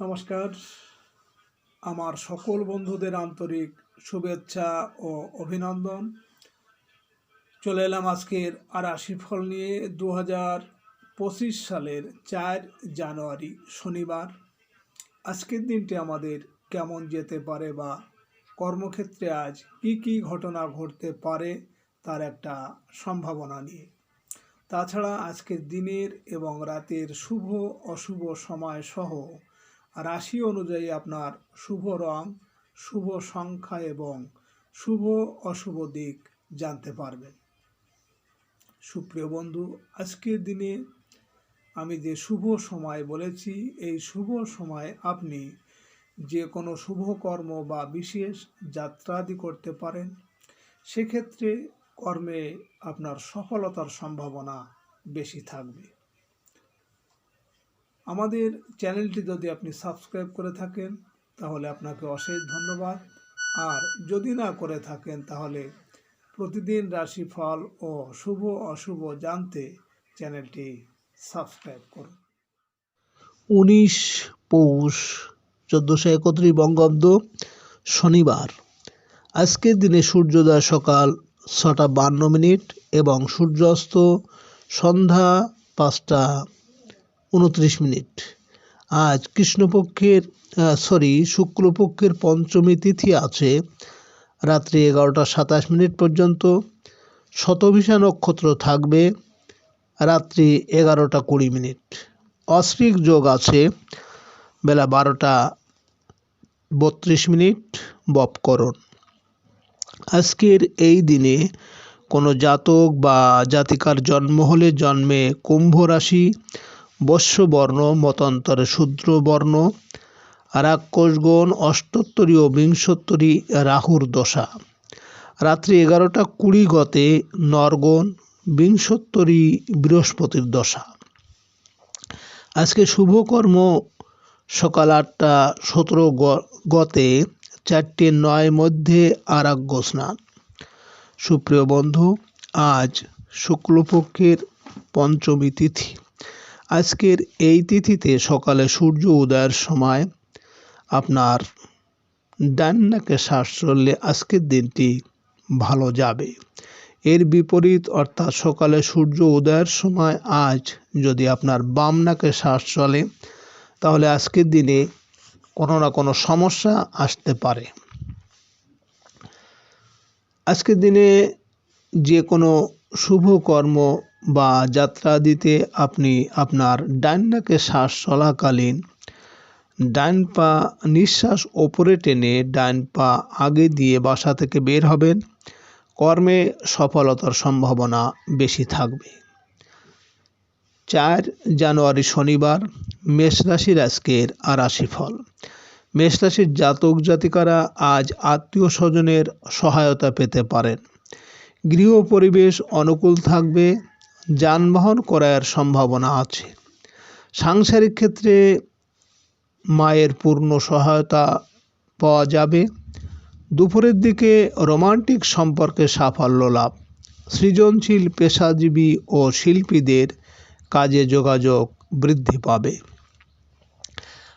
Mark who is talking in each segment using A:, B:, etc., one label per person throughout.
A: নমস্কার। আমার সকল বন্ধুদের আন্তরিক শুভেচ্ছা ও অভিনন্দন। চলে এলাম আজকের আর নিয়ে দু পঁচিশ সালের চার জানুয়ারি শনিবার। আজকের দিনটি আমাদের কেমন যেতে পারে বা কর্মক্ষেত্রে আজ কি কি ঘটনা ঘটতে পারে তার একটা সম্ভাবনা নিয়ে। তাছাড়া আজকের দিনের এবং রাতের শুভ, অশুভ সময় সহ রাশি অনুযায়ী আপনার শুভ রং, শুভ সংখ্যা এবং শুভ অশুভ দিক জানতে পারবেন। সুপ্রিয় বন্ধু, আজকের দিনে আমি যে শুভ সময় বলেছি, এই শুভ সময় আপনি যে কোনো শুভ কর্ম বা বিশেষ যাত্রাদি করতে পারেন, সেক্ষেত্রে কর্মে আপনার সফলতার সম্ভাবনা বেশি থাকবে। আমাদের চ্যানেলটি যদি আপনি সাবস্ক্রাইব করে থাকেন, তাহলে আপনাকে অশেষ ধন্যবাদ। আর যদি না করে থাকেন, তাহলে প্রতিদিন রাশিফল ও শুভ অশুভ জানতে চ্যানেলটি সাবস্ক্রাইব করুন।
B: উনিশ পৌষ চোদ্দোশো একত্রিশ বঙ্গাব্দ শনিবার। আজকের দিনে সূর্যোদয় সকাল ছটা বান্ন মিনিট এবং সূর্যাস্ত সন্ধ্যা পাঁচটা উনত্রিশ মিনিট। আজ কৃষ্ণপক্ষের সরি শুক্লপক্ষের পঞ্চমী তিথি আছে। রাত্রি এগারোটা সাতাশ মিনিট পর্যন্ত শতভিষা নক্ষত্র থাকবে। রাত্রি এগারোটা কুড়ি মিনিট। অশ্রিক যোগ আছে। বেলা বারোটা বত্রিশ মিনিট, বপকরণ। আজকের এই দিনে কোনো জাতক বা জাতিকার জন্ম হলে জন্মে কুম্ভ রাশি বর্ণ, মতান্তরে শূদ্র বর্ণ রাক্ষসগণ অষ্টোত্তরী ও বিংশোত্তরী রাহুর দশা। রাত্রি এগারোটা কুড়ি গতে নরগণ বিংশোত্তরী বৃহস্পতির দশা। আজকে শুভকর্ম সকাল আটটা সতেরো গতে চারটে নয় মধ্যে আরাগ্য স্নান। সুপ্রিয় বন্ধু, আজ শুক্লপক্ষের পঞ্চমী তিথি। আজকের এই তিথিতে সকালে সূর্য উদয়ের সময় আপনার ডান নাকে শ্বাস চললে আজকের দিনটি ভালো যাবে। এর বিপরীত অর্থাৎ সকালে সূর্য উদয়ের সময় আজ যদি আপনার বাম নাকে শ্বাস চলে, তাহলে আজকের দিনে কোনো না কোনো সমস্যা আসতে পারে। আজকের দিনে যে কোনো শুভ কর্ম বা যাত্রা দিতে আপনি আপনার ডান নাকে শ্বাস চলাকালীন ডান পা নিঃশ্বাস ওপরে টেনে ডান পা আগে দিয়ে বাসা থেকে বের হবেন। কর্মে সফলতার সম্ভাবনা বেশি থাকবে। চার জানুয়ারি শনিবার মেষরাশির আজকের আরাশি ফল মেষ রাশির জাতক জাতিকারা আজ আত্মীয় স্বজনের সহায়তা পেতে পারেন। গৃহ পরিবেশ অনুকূল থাকবে। যানবাহন ক্রয়ের সম্ভাবনা আছে। সাংসারিক ক্ষেত্রে মায়ের পূর্ণ সহায়তা পাওয়া যাবে। দুপুরের দিকে রোমান্টিক সম্পর্কে সাফল্য লাভ। সৃজনশীল পেশাজীবী ও শিল্পীদের কাজে যোগাযোগ বৃদ্ধি পাবে।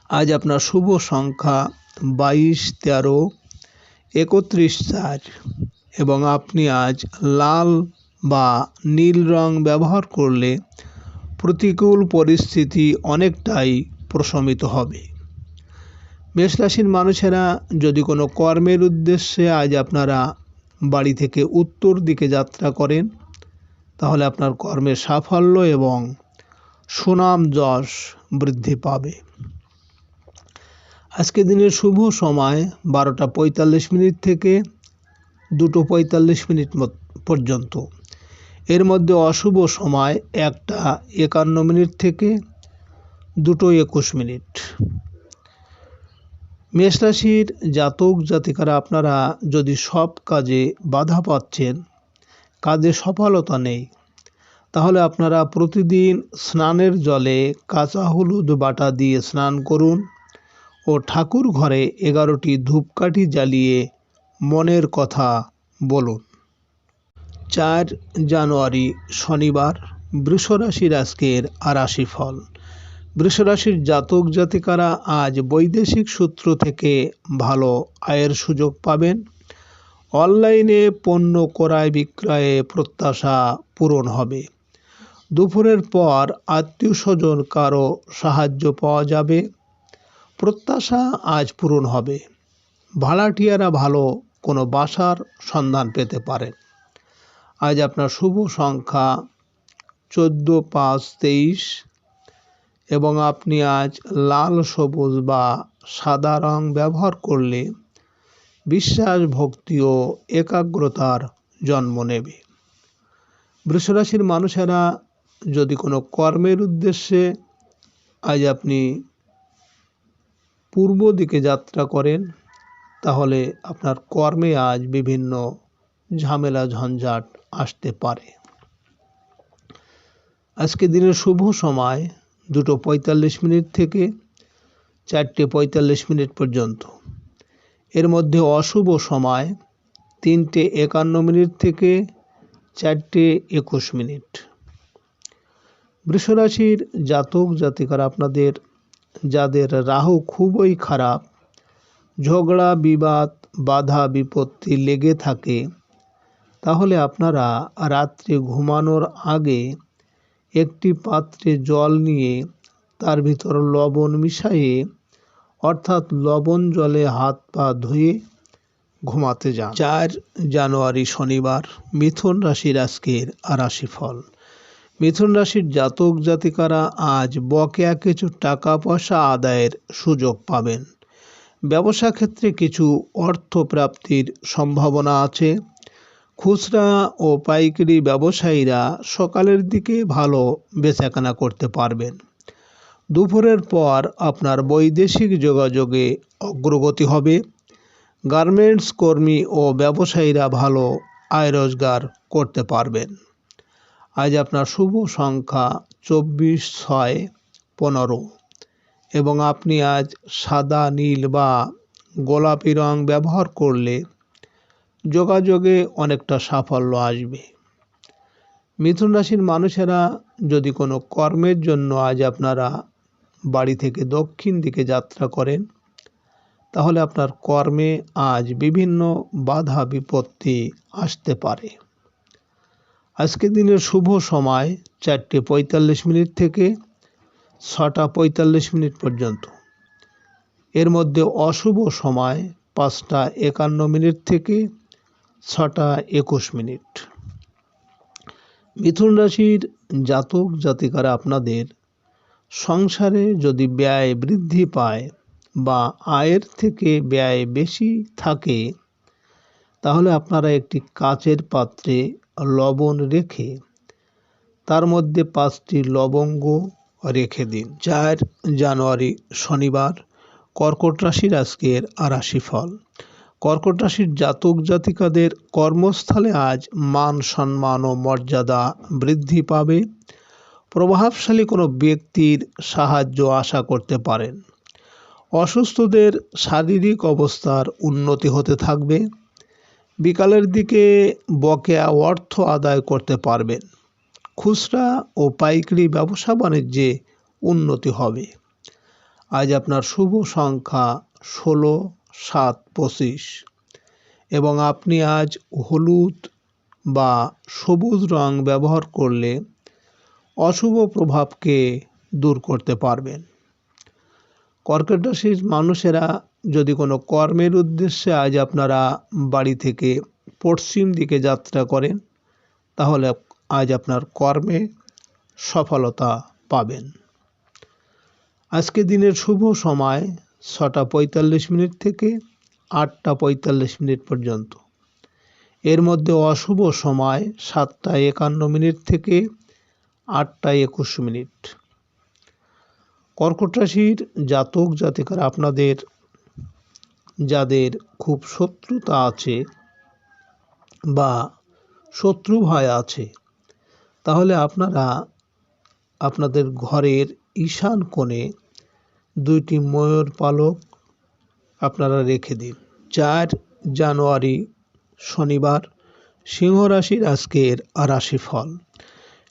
B: আজ আপনার শুভ সংখ্যা বাইশ, তেরো, একত্রিশ চার এবং আপনি আজ লাল বা নীল রং ব্যবহার করলে প্রতিকূল পরিস্থিতি অনেকটাই প্রশমিত হবে। মেষ রাশির মানুষেরা যদি কোনো কর্মের উদ্দেশ্যে আজ আপনারা বাড়ি থেকে উত্তর দিকে যাত্রা করেন, তাহলে আপনার কর্মের সাফল্য এবং সুনাম যশ বৃদ্ধি পাবে। আজকে দিনের শুভ সময় বারোটা পঁয়তাল্লিশ মিনিট থেকে দুটো পঁয়তাল্লিশ মিনিট পর্যন্ত। এর মধ্যে অশুভ সময় একটা একান্ন মিনিট থেকে দুটো একুশ মিনিট। মেষ রাশির জাতক জাতিকারা আপনারা যদি সব কাজে বাধা পাচ্ছেন, কাজে সফলতা নেই, তাহলে আপনারা প্রতিদিন স্নানের জলে কাঁচা হলুদ বাটা দিয়ে স্নান করুন ও ঠাকুর ঘরে এগারোটি ধূপকাঠি জ্বালিয়ে মনের কথা বলুন। চার জানুয়ারি শনিবার বৃষরাশির আজকের আরাশি ফল বৃষরাশির জাতক জাতিকারা আজ বৈদেশিক সূত্র থেকে ভালো আয়ের সুযোগ পাবেন। অনলাইনে পণ্য ক্রয় বিক্রয়ে প্রত্যাশা পূরণ হবে। দুপুরের পর আত্মীয় স্বজন কারও সাহায্য পাওয়া যাবে। প্রত্যাশা আজ পূরণ হবে। ভাড়াটিয়ারা ভালো কোনো বাসার সন্ধান পেতে পারেন। আজ আপনার শুভ সংখ্যা চোদ্দ, পাঁচ, তেইশ এবং আপনি আজ লাল, সবুজ বা সাদা রং ব্যবহার করলে বিশ্বাস, ভক্তি ও একাগ্রতার জন্ম নেবে। বৃষরাশির মানুষেরা যদি কোনো কর্মের উদ্দেশ্যে আজ আপনি পূর্ব দিকে যাত্রা করেন, তাহলে আপনার কর্মে আজ বিভিন্ন ঝামেলা, ঝঞ্ঝাট আসতে পারে। আজকে দিনের শুভ সময় দুটো পঁয়তাল্লিশ মিনিট থেকে চারটে পঁয়তাল্লিশ মিনিট পর্যন্ত। এর মধ্যে অশুভ সময় তিনটে একান্ন মিনিট থেকে চারটে একুশ মিনিট। বৃষরাশির জাতক জাতিকার আপনাদের, যাদের রাহু খুবই খারাপ, ঝগড়া, বিবাদ, বাধা, বিপত্তি লেগে থাকে তাহলে আপনারা রাত্রে ঘুমানোর আগে একটি পাত্রে জল নিয়ে তার ভিতর লবণ মিশিয়ে, অর্থাৎ লবণ জলে হাত পা ধুয়ে ঘুমাতে যান। চার জানুয়ারি শনিবার, মিথুন রাশির আজকের রাশিফল। মিথুন রাশির জাতক জাতিকারা আজ বকেয়া কিছু টাকা পয়সা আদায়ের সুযোগ পাবেন। ব্যবসা ক্ষেত্রে কিছু অর্থ প্রাপ্তির সম্ভাবনা আছে। খুচরা ও পাইকারি ব্যবসায়ীরা সকালের দিকে ভালো বেচাকেনা করতে পারবেন। দুপুরের পর আপনার বৈদেশিক যোগাযোগে অগ্রগতি হবে। গার্মেন্টস কর্মী ও ব্যবসায়ীরা ভালো আয় রোজগার করতে পারবেন। আজ আপনার শুভ সংখ্যা চব্বিশ ছয় পনেরো এবং আপনি আজ সাদা, নীল বা গোলাপি রং ব্যবহার করলে যোগাযোগে অনেকটা সাফল্য আসবে। মিথুন রাশির মানুষেরা যদি কোনো কর্মের জন্য আজ আপনারা বাড়ি থেকে দক্ষিণ দিকে যাত্রা করেন, তাহলে আপনার কর্মে আজ বিভিন্ন বাধা বিপত্তি আসতে পারে। আজকে দিনের শুভ সময় চারটে পঁয়তাল্লিশ মিনিট থেকে ছটা পঁয়তাল্লিশ মিনিট পর্যন্ত। এর মধ্যে অশুভ সময় পাঁচটা একান্ন মিনিট থেকে ছটা একুশ মিনিট। মিথুন রাশির জাতক জাতিকারা আপনাদের সংসারে যদি ব্যয় বৃদ্ধি পায় বা আয়ের থেকে ব্যয় বেশি থাকে, তাহলে আপনারা একটি কাচের পাত্রে লবণ রেখে তার মধ্যে পাঁচটি লবঙ্গ রেখে দিন। চার জানুয়ারি শনিবার কর্কট রাশির আজকের রাশিফল। কর্কট রাশির জাতক জাতিকাদের কর্মস্থলে আজ মান সম্মান ও মর্যাদা বৃদ্ধি পাবে। প্রভাবশালী কোনো ব্যক্তির সাহায্য আশা করতে পারেন। অসুস্থদের শারীরিক অবস্থার উন্নতি হতে থাকবে। বিকালের দিকে বকেয়া অর্থ আদায় করতে পারবেন। খুচরা ও পাইকারি ব্যবসা বাণিজ্যে উন্নতি হবে। আজ আপনার শুভ সংখ্যা ষোলো সাত পঁচিশ। এবং আপনি আজ হলুদ বা সবুজ রং ব্যবহার করলে অশুভ প্রভাবকে দূর করতে পারবেন। কর্কট রাশির মানুষেরা যদি কোনো কর্মের উদ্দেশ্যে আজ আপনারা বাড়ি থেকে পশ্চিম দিকে যাত্রা করেন, তাহলে আজ আপনার কর্মে সফলতা পাবেন। আজকে দিনের শুভ সময়। ছটা পঁয়তাল্লিশ মিনিট থেকে আটটা পঁয়তাল্লিশ মিনিট পর্যন্ত। এর মধ্যে অশুভ সময় সাতটা একান্ন মিনিট থেকে আটটা একুশ মিনিট। কর্কট রাশির জাতক জাতিকারা আপনাদের, যাদের খুব শত্রুতা আছে বা শত্রু ভয় আছে, তাহলে আপনারা আপনাদের ঘরের ঈশান কোণে দুইটি ময়ূর পালক আপনারা রেখে দিন। চার জানুয়ারি শনিবার সিংহ রাশির আজকের রাশিফল।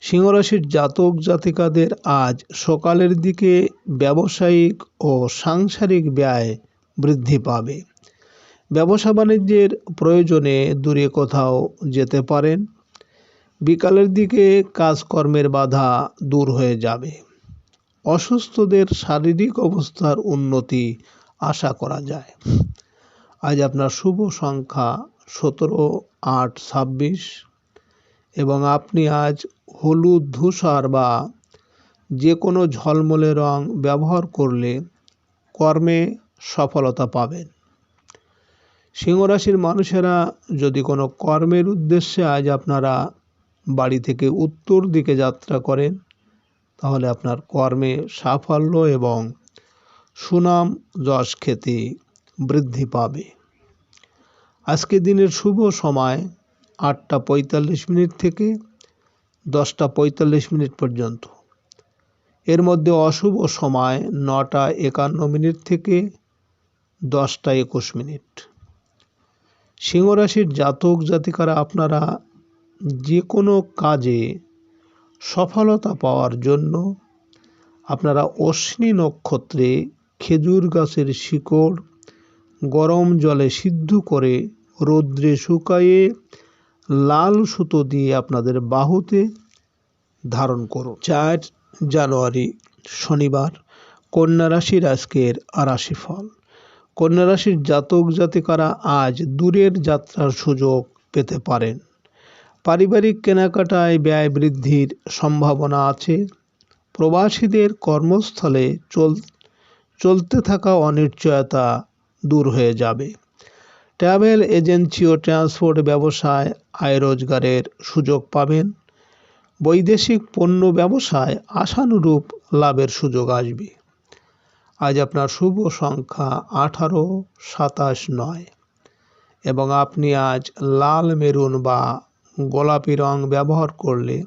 B: সিংহরাশির জাতক জাতিকাদের আজ সকালের দিকে ব্যবসায়িক ও সাংসারিক ব্যয় বৃদ্ধি পাবে। ব্যবসা বাণিজ্যের প্রয়োজনে দূরে কোথাও যেতে পারেন। বিকালের দিকে কাজকর্মের বাধা দূর হয়ে যাবে। অসুস্থদের শারীরিক অবস্থার উন্নতি আশা করা যায়। আজ আপনার শুভ সংখ্যা সতেরো, আট, ছাব্বিশ এবং আপনি আজ হলুদ, ধূসর বা যে কোনো ঝলমলে রং ব্যবহার করলে কর্মে সফলতা পাবেন। সিংহরাশির মানুষেরা যদি কোনো কর্মের উদ্দেশ্যে আজ আপনারা বাড়ি থেকে উত্তর দিকে যাত্রা করেন তাহলে আপনার কর্মে সাফল্য এবং সুনাম যশ খ্যাতি বৃদ্ধি পাবে। আজকে দিনের শুভ সময় আটটা পঁয়তাল্লিশ মিনিট থেকে দশটা পঁয়তাল্লিশ মিনিট পর্যন্ত। এর মধ্যে অশুভ সময় নটা একান্ন মিনিট থেকে দশটা একুশ মিনিট। সিংহরাশির জাতক জাতিকারা, আপনারা যে কোনো কাজে সফলতা পাওয়ার জন্য আপনারা অশ্বিনী নক্ষত্রে খেজুর গাছের শিকড় গরম জলে সিদ্ধ করে রৌদ্রে শুকায়ে লাল সুতো দিয়ে আপনাদের বাহুতে ধারণ করুন। চার জানুয়ারি, শনিবার, কন্যা রাশির আজকের রাশি ফল কন্যা রাশির জাতক জাতিকারা আজ দূরের যাত্রার সুযোগ পেতে পারেন। পারিবারিক কেনাকাটায় ব্যয় বৃদ্ধির সম্ভাবনা আছে। প্রবাসীদের কর্মস্থলে চল, চলতে থাকা অনিশ্চয়তা দূর হয়ে যাবে। ট্রাভেল এজেন্সি ও ট্রান্সপোর্ট ব্যবসায় আয় রোজগারের সুযোগ পাবেন। বৈদেশিক পণ্য ব্যবসায় আশানুরূপ লাভের সুযোগ আসবে। আজ আপনার শুভ সংখ্যা আঠারো, সাতাশ, নয়। এবং আপনি আজ লাল মেরুন বা গোলাপি রং ব্যবহার করলে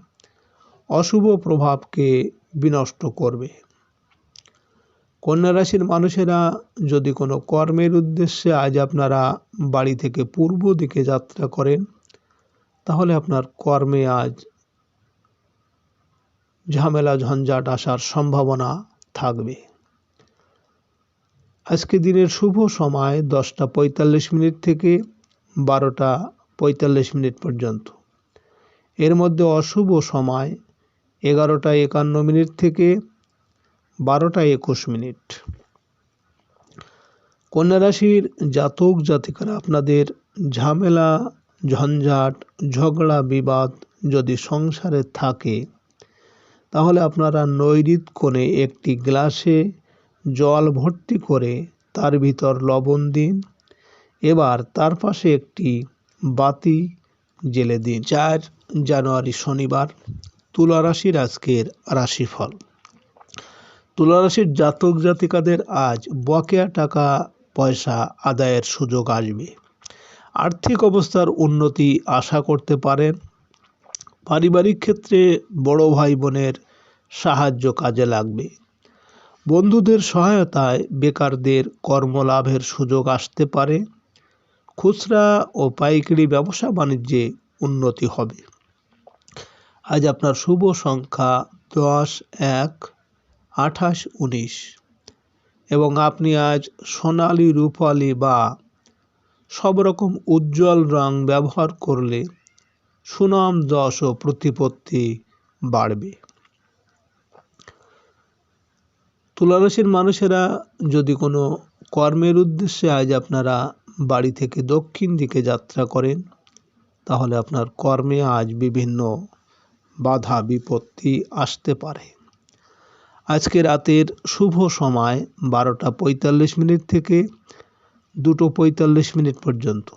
B: অশুভ প্রভাবকে বিনষ্ট করবে। কন্যা রাশির মানুষেরা যদি কোনো কর্মের উদ্দেশ্যে আজ আপনারা বাড়ি থেকে পূর্ব দিকে যাত্রা করেন, তাহলে আপনার কর্মে আজ ঝামেলা, ঝঞ্ঝাট আসার সম্ভাবনা থাকবে। আজকে দিনের শুভ সময় দশটা পঁয়তাল্লিশ মিনিট থেকে বারোটা পঁয়তাল্লিশ মিনিট পর্যন্ত। এর মধ্যে অশুভ সময় এগারোটা একান্ন মিনিট থেকে বারোটা একুশ মিনিট। কন্যা রাশির জাতক জাতিকারা, আপনাদের ঝামেলা, ঝঞ্ঝাট, ঝগড়া, বিবাদ যদি সংসারে থাকে, তাহলে আপনারা নৈরিত কোণে একটি গ্লাসে জল ভর্তি করে তার ভিতর লবণ দিন। এবার তার পাশে একটি বাতি জেলে দিন। চার জানুয়ারি শনিবার তুলা রাশির আজকের রাশিফল। তুলা রাশির জাতক জাতিকাদের আজ বকেয়া টাকা পয়সা আদায়ের সুযোগ আসবে। আর্থিক অবস্থার উন্নতি আশা করতে পারেন। পারিবারিক ক্ষেত্রে বড় ভাই বোনের সাহায্য কাজে লাগবে। বন্ধুদের সহায়তায় বেকারদের কর্মলাভের সুযোগ আসতে পারে। খুচরা ও পাইকারি ব্যবসা বাণিজ্যে উন্নতি হবে। আজ আপনার শুভ সংখ্যা দশ এক আঠাশ উনিশ। এবং আপনি আজ সোনালি, রূপালি বা সব রকম উজ্জ্বল রং ব্যবহার করলে সুনাম, যশ ও প্রতিপত্তি বাড়বে। তুলারাশির মানুষেরা যদি কোনো কর্মের উদ্দেশ্যে আজ আপনারা বাড়ি থেকে দক্ষিণ দিকে যাত্রা করেন, তাহলে আপনার কর্মে আজ বিভিন্ন বাধা বিপত্তি আসতে পারে। আজকে রাতের শুভ সময় বারোটা পঁয়তাল্লিশ মিনিট থেকে দুটো পঁয়তাল্লিশ মিনিট পর্যন্ত।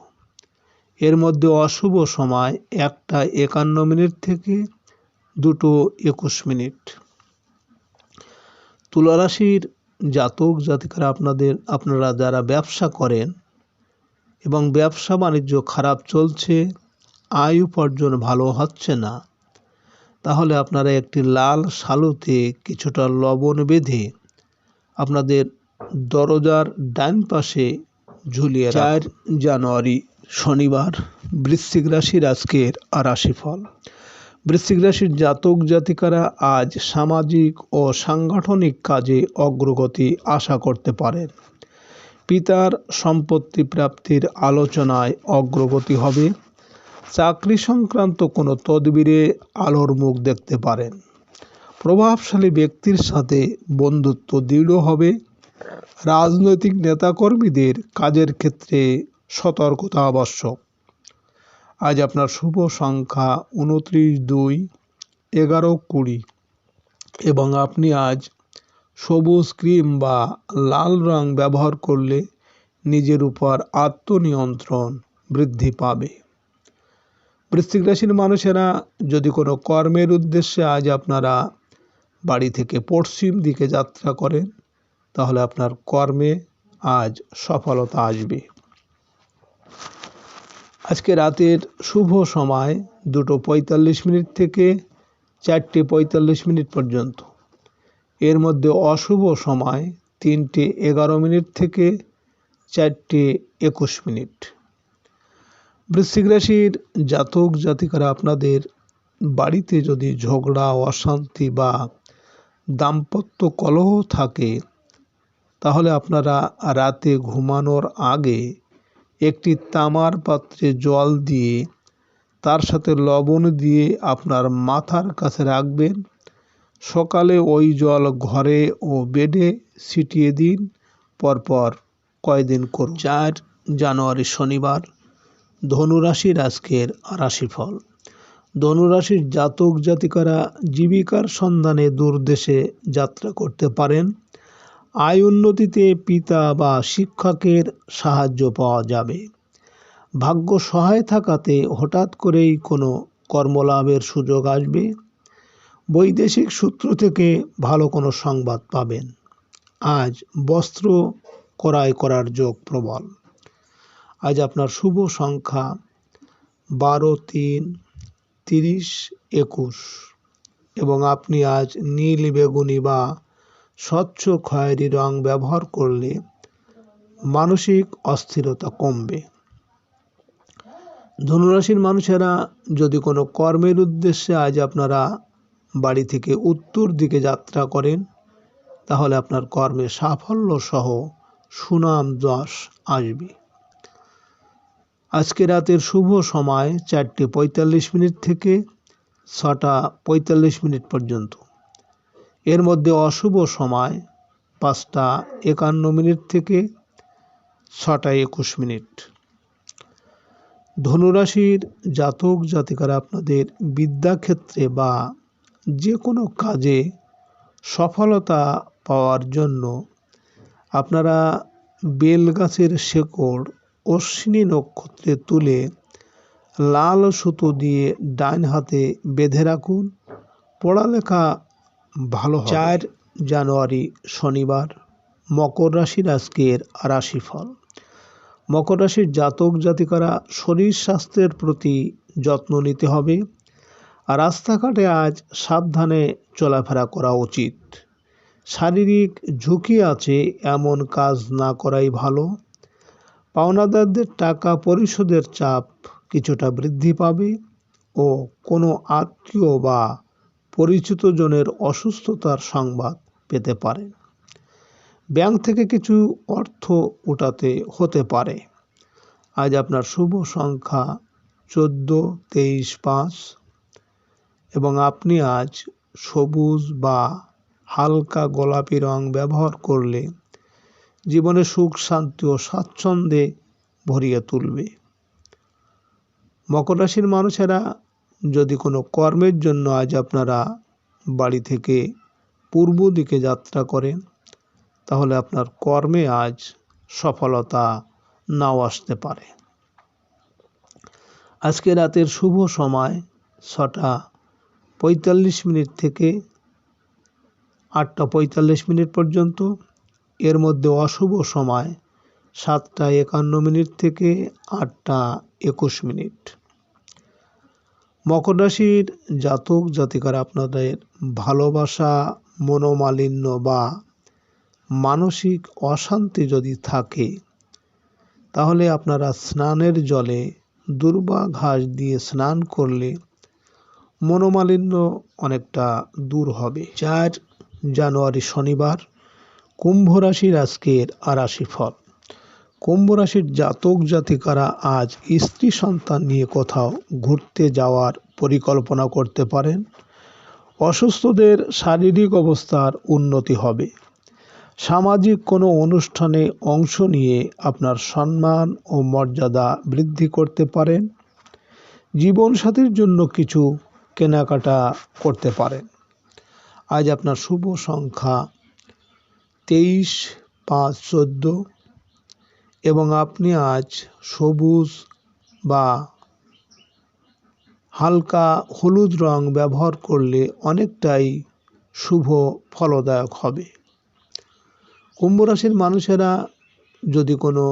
B: এর মধ্যে অশুভ সময় একটা একান্ন মিনিট থেকে দুটো একুশ মিনিট। তুলারাশির জাতক জাতিকারা আপনাদের, আপনারা যারা ব্যবসা করেন এবং ব্যবসা বাণিজ্য খারাপ চলছে, আয় উপার্জন ভালো হচ্ছে না। তাহলে আপনারা একটি লাল শালুতে কিছুটা লবণ বেঁধে আপনাদের দরজার ডান পাশে ঝুলিয়ে চার জানুয়ারি শনিবার, বৃশ্চিক রাশির আজকের রাশিফল। বৃশ্চিক রাশির জাতক জাতিকারা আজ সামাজিক ও সাংগঠনিক কাজে অগ্রগতি আশা করতে পারেন। পিতার সম্পত্তি প্রাপ্তির আলোচনায় অগ্রগতি হবে। চাকরি সংক্রান্ত কোনো তদবিরে আলোর মুখ দেখতে পারেন। প্রভাবশালী ব্যক্তির সাথে বন্ধুত্ব দৃঢ় হবে। রাজনৈতিক নেতাকর্মীদের কাজের ক্ষেত্রে সতর্কতা আবশ্যক। আজ আপনার শুভ সংখ্যা উনত্রিশ দুই, এগারো কুড়ি এবং আপনি আজ সবুজ ক্রিম বা লাল রং ব্যবহার করলে নিজের উপর আত্মনিয়ন্ত্রণ বৃদ্ধি পাবে। বৃশ্চিক রাশির মানুষেরা যদি কোনো কর্মের উদ্দেশ্যে আজ আপনারা বাড়ি থেকে পশ্চিম দিকে যাত্রা করেন, তাহলে আপনার কর্মে আজ সফলতা আসবে। আজকে রাতের শুভ সময় দুটো পঁয়তাল্লিশ মিনিট থেকে চারটে পঁয়তাল্লিশ মিনিট পর্যন্ত। এর মধ্যে অশুভ সময় তিনটে এগারো মিনিট থেকে চারটে একুশ মিনিট। বৃশ্চিক রাশির জাতক জাতিকারা আপনাদের বাড়িতে যদি ঝগড়া, অশান্তি বা দাম্পত্য কলহ থাকে, তাহলে আপনারা রাতে ঘুমানোর আগে একটি তামার পাত্রে জল দিয়ে তার সাথে লবণ দিয়ে আপনার মাথার কাছে রাখবেন। সকালে ওই জল ঘরে ও বেডে ছিটিয়ে দিন, পরপর কয়দিন করুন। চার জানুয়ারি শনিবার, ধনুরাশির আজকের রাশিফল। ধনুরাশির জাতক জাতিকারা জীবিকার সন্ধানে দূরদেশে যাত্রা করতে পারেন। আয় উন্নতিতে পিতা বা শিক্ষকের সাহায্য পাওয়া যাবে। ভাগ্য সহায় থাকাতে হঠাৎ করেই কোনো কর্মলাভের সুযোগ আসবে। বৈদেশিক সূত্র থেকে ভালো কোনো সংবাদ পাবেন। আজ বস্ত্র ক্রয় করার যোগ প্রবল। আজ আপনার শুভ সংখ্যা বারো তিন তিরিশ একুশ এবং আপনি আজ নীল বেগুনি বা স্বচ্ছ খয়েরি রং ব্যবহার করলে মানসিক অস্থিরতা কমবে। ধনুরাশির মানুষেরা যদি কোনো কর্মের উদ্দেশ্যে আজ আপনারা বাড়ি থেকে উত্তর দিকে যাত্রা করেন, তাহলে আপনার কর্মে সাফল্য সহ সুনাম যশ আসবে। আজকে রাতের শুভ সময় চারটে পঁয়তাল্লিশ মিনিট থেকে ছটা পঁয়তাল্লিশ মিনিট পর্যন্ত। এর মধ্যে অশুভ সময় পাঁচটা একান্ন মিনিট থেকে ছটা একুশ মিনিট। ধনুরাশির জাতক জাতিকারা আপনাদের বিদ্যাক্ষেত্রে বা যে কোনো কাজে সফলতা পাওয়ার জন্য আপনারা বেল গাছের শেকড় অশ্বিনী নক্ষত্রে তুলে লাল সুতো দিয়ে ডাইন হাতে বেঁধে রাখুন। পড়ালেখা ভালো চার জানুয়ারি শনিবার, মকর রাশির আজকের রাশিফল। মকর রাশির জাতক জাতিকারা শরীর স্বাস্থ্যের প্রতি যত্ন নিতে হবে। রাস্তাঘাটে আজ সাবধানে চলাফেরা করা উচিত। শারীরিক ঝুঁকি আছে, এমন কাজ না করাই ভালো। পাওনাদারদের টাকা পরিশোধের চাপ কিছুটা বৃদ্ধি পাবে ও কোনো আত্মীয় বা পরিচিত জনের অসুস্থতার সংবাদ পেতে পারেন ব্যাংক থেকে কিছু অর্থ ওঠাতে হতে পারে। আজ আপনার শুভ সংখ্যা চোদ্দ, তেইশ, পাঁচ। এবং আপনি আজ সবুজ বা হালকা গোলাপি রং ব্যবহার করলে জীবনে সুখ, শান্তি ও স্বাচ্ছন্দ্যে ভরিয়ে তুলবে। মকর রাশির মানুষেরা যদি কোনো কর্মের জন্য আজ আপনারা বাড়ি থেকে পূর্ব দিকে যাত্রা করেন, তাহলে আপনার কর্মে আজ সফলতা নাও আসতে পারে। আজকে রাতের শুভ সময় ছটা পঁয়তাল্লিশ মিনিট থেকে আটটা পঁয়তাল্লিশ মিনিট পর্যন্ত। এর মধ্যে অশুভ সময় সাতটা একান্ন মিনিট থেকে আটটা একুশ মিনিট। মকর রাশির জাতক জাতিকারা আপনাদের ভালোবাসা, মনোমালিন্য বা মানসিক অশান্তি যদি থাকে, তাহলে আপনারা স্নানের জলে দুর্বা ঘাস দিয়ে স্নান করলে মনোমালিন্য অনেকটা দূর হবে। চার জানুয়ারি শনিবার, কুম্ভ রাশির আজকের আরাশি ফল। কুম্ভ রাশির জাতক জাতিকারা আজ স্ত্রী সন্তান নিয়ে কোথাও ঘুরতে যাওয়ার পরিকল্পনা করতে পারেন। অসুস্থদের শারীরিক অবস্থার উন্নতি হবে। সামাজিক কোনো অনুষ্ঠানে অংশ নিয়ে আপনার সম্মান ও মর্যাদা বৃদ্ধি করতে পারেন। জীবনসাথীর জন্য কিছু কেনাকাটা করতে পারেন। আজ আপনার শুভ সংখ্যা তেইশ, পাঁচ, চোদ্দ এবং আপনি আজ সবুজ বা হালকা হলুদ রং ব্যবহার করলে অনেকটাই শুভ ফলদায়ক হবে। কুম্ভ রাশির মানুষেরা যদি কোনো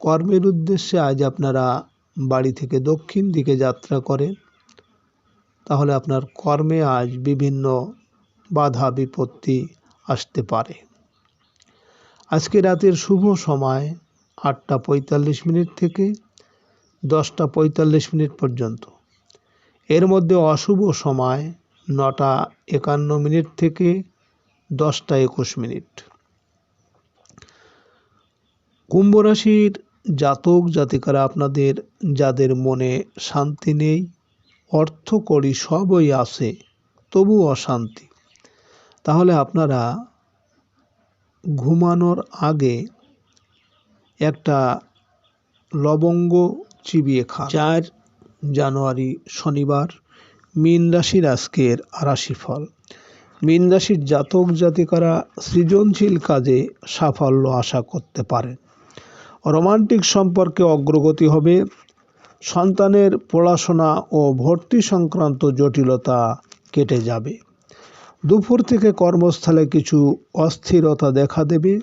B: কর্মের উদ্দেশ্যে আজ আপনারা বাড়ি থেকে দক্ষিণ দিকে যাত্রা করেন তাহলে আপনার কর্মে আজ বিভিন্ন বাধা, বিপত্তি আসতে পারে। আজকে রাতের শুভ সময় আটটা পঁয়তাল্লিশ মিনিট থেকে দশটা পঁয়তাল্লিশ মিনিট পর্যন্ত। এর মধ্যে অশুভ সময় নটা একান্ন মিনিট থেকে দশটা একুশ মিনিট। কুম্ভ রাশির জাতক জাতিকারা আপনাদের, যাদের মনে শান্তি নেই অর্থ করি সবই আছে, তবু অশান্তি। তাহলে আপনারা ঘুমানোর আগে একটা লবঙ্গ চিবিয়ে খান। চার জানুয়ারি শনিবার মীন রাশির আজকের আরাশি ফল মীন রাশির জাতক জাতিকারা সৃজনশীল কাজে সাফল্য আশা করতে পারেন। রোমান্টিক সম্পর্কে অগ্রগতি হবে সন্তানের পড়াশোনা ও ভর্তি সংক্রান্ত জটিলতা কেটে যাবে। দুপুর থেকে কর্মস্থলে কিছু অস্থিরতা দেখা দেবে।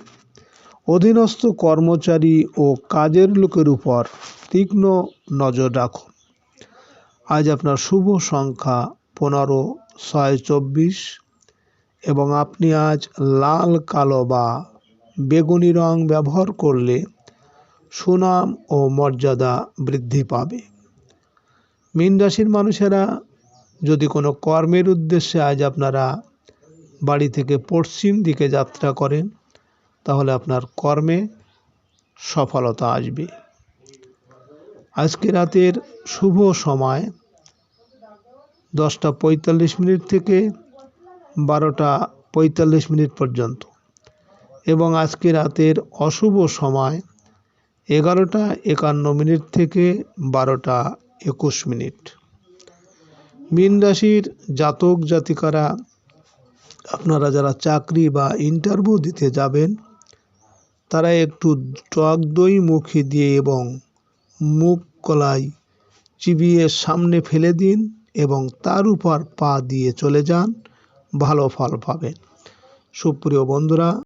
B: অধীনস্থ কর্মচারী ও কাজের লোকের উপর তীক্ষ্ণ নজর রাখুন। আজ আপনার শুভ সংখ্যা পনেরো, ছয়, চব্বিশ এবং আপনি আজ লাল, কালো বা বেগুনি রং ব্যবহার করলে সুনাম ও মর্যাদা বৃদ্ধি পাবে। মীন রাশির মানুষেরা যদি কোনো কর্মের উদ্দেশ্যে আজ আপনারা বাড়ি থেকে পশ্চিম দিকে যাত্রা করেন, তাহলে আপনার কর্মে সফলতা আসবে। আজকে রাতের শুভ সময়, দশটা পঁয়তাল্লিশ মিনিট থেকে বারোটা পঁয়তাল্লিশ মিনিট পর্যন্ত। এবং আজকে রাতের অশুভ সময় এগারোটা একান্ন মিনিট থেকে বারোটা একুশ মিনিট। মীন রাশির জাতক জাতিকারা, আপনারা যারা চাকরি বা ইন্টারভিউ দিতে যাবেন, তারা একটু টক দই মুখে দিয়ে এবং মুখ কলাই চিবিয়ে সামনে ফেলে দিন এবং তার উপর পা দিয়ে চলে যান, ভালো ফল পাবেন। সুপ্রিয় বন্ধুরা